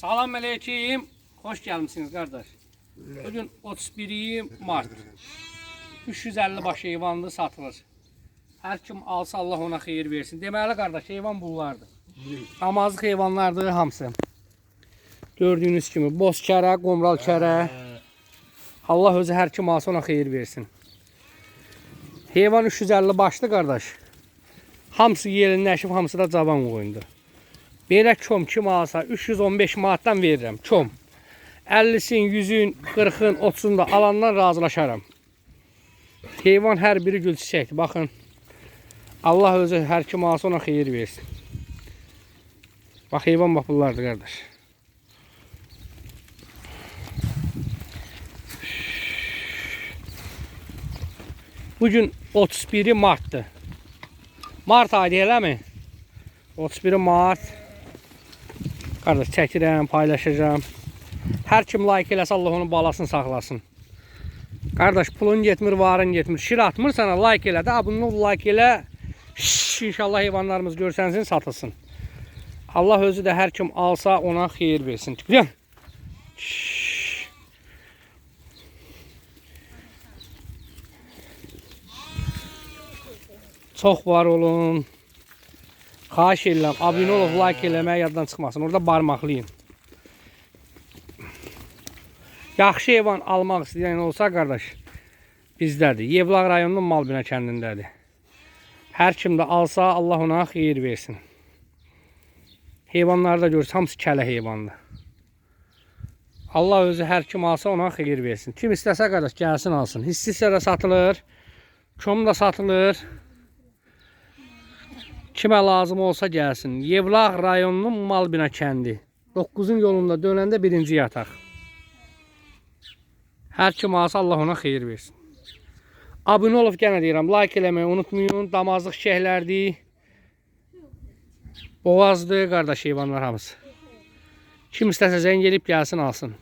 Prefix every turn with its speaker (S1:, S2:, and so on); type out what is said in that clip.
S1: Salam aleyküm. Hoş gelmişsiniz kardeş. Bugün 31 Mart. 350 baş heyvanlı satılır. Her kim alsa Allah ona xeyir versin. Deməli qardaş, heyvan bunlardır. Namazlıq heyvanlardır hamısı. Gördüyünüz kimi boz kərə, qomral kərə. Allah özü hər kim alsa ona xeyir versin. Heyvan 350 başlı qardaş. Hamısı yelinləşib, hamısı da cavan qoyundur. Belə çom kim alsa 315 manatdan verirəm. Çom. 50-sin, 100-ün, 40-ın, 30-un da alandan razılaşaram. Heyvan hər biri gül çiçəkdir. Baxın. Allah özü hər kim alsa ona xeyir versin. Bax heyvan bax bunlardır qardaş. Bugün 31 Mart'tır. Mart ayı eləmi? 31 Mart. Qardaş çəkirəm, paylaşacağım. Hər kim like eləsə Allah onun balasını saxlasın. Qardaş pulun getmir, varın getmir. Şir atmırsan like elə də, ol, like elə. Şş, İnşallah heyvanlarımız görsənsin, satılsın. Allah özü də hər kim alsa ona xeyir versin. Biliyor. Çox var olun. Xahiş edirəm, abunə olub, like eləməyi yaddan çıxmasın. Orada barmaqlayın. Yaxşı heyvan almaq istəyən olsa qardaş, bizdədir. Yevlaq rayonunun Malbina kəndindədir. Hər kim də alsa Allah ona xeyir versin. Heyvanları da görürsən, hamısı kələ heyvandır. Allah özü hər kim alsa ona xeyir versin. Kim istəsə qardaş gəlsin alsın. Hissə də satılır. Kom da satılır. Kimə lazım olsa gəlsin. Yevlaq rayonunun Malbina kəndi. 9-un yolunda dönəndə birinci yataq. Hər kim alsa Allah ona xeyir versin. Abunə olub yenə deyirəm, like eləməyi unutmayın. Damazlıq şəhərlərdir. Boğazdır qardaş heyvanlar hamısı. Kim istəsə zəng elib gəlsin alsın.